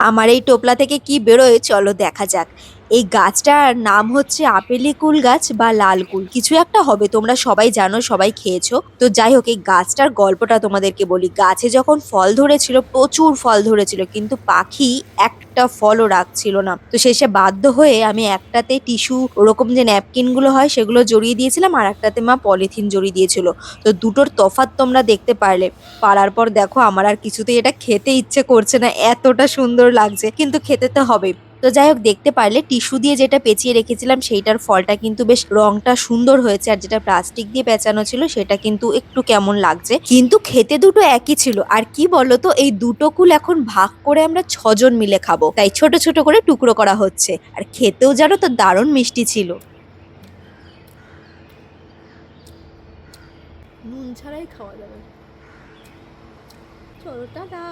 আমার এই টোপলা থেকে কি বেরোয়? চলো দেখা যাক। এই গাছটার নাম হচ্ছে আপেলি কুল গাছ বা লাল কুল। কিছু একটা হবে, তোমরা সবাই জানো, সবাই খেয়েছো। তো যাই হোক, এই গাছটার গল্পটা তোমাদেরকে বলি। গাছে যখন ফল ধরেছিল, প্রচুর ফল ধরেছিল, কিন্তু পাখি একটা ফলও রাখছিল না। তো শেষে বাধ্য হয়ে আমি একটাতে টিস্যু, ওরকম যে ন্যাপকিনগুলো হয়, সেগুলো জড়িয়ে দিয়েছিলাম আর একটাতে মা পলিথিন জড়িয়ে দিয়েছিল। তো দুটোর তফাৎ তোমরা দেখতে পারলে। পারার পর দেখো, আমার আর কিছুতেই এটা খেতে ইচ্ছে করছে না, এতটা সুন্দর লাগছে। কিন্তু খেতে তো হবে তো যাই হোক, দেখতে পারলে টিস্যু দিয়ে যেটা পেঁচিয়ে রেখেছিলাম সেইটার ফলটা কিন্তু বেশ রংটা সুন্দর হয়েছে আর যেটা প্লাস্টিক দিয়ে পেঁচানো ছিল সেটা কিন্তু একটু কেমন লাগছে। কিন্তু খেতে দুটো একই ছিল। আর কি বলতো, এই দুটো কুল এখন ভাগ করে আমরা ছজন মিলে খাব। তাই ছোট ছোট করে টুকরো করা হচ্ছে। আর খেতেও যেন তো দারুণ মিষ্টি ছিল। নুন ছাড়াই খাওয়া যাবে। চলো, টাটা।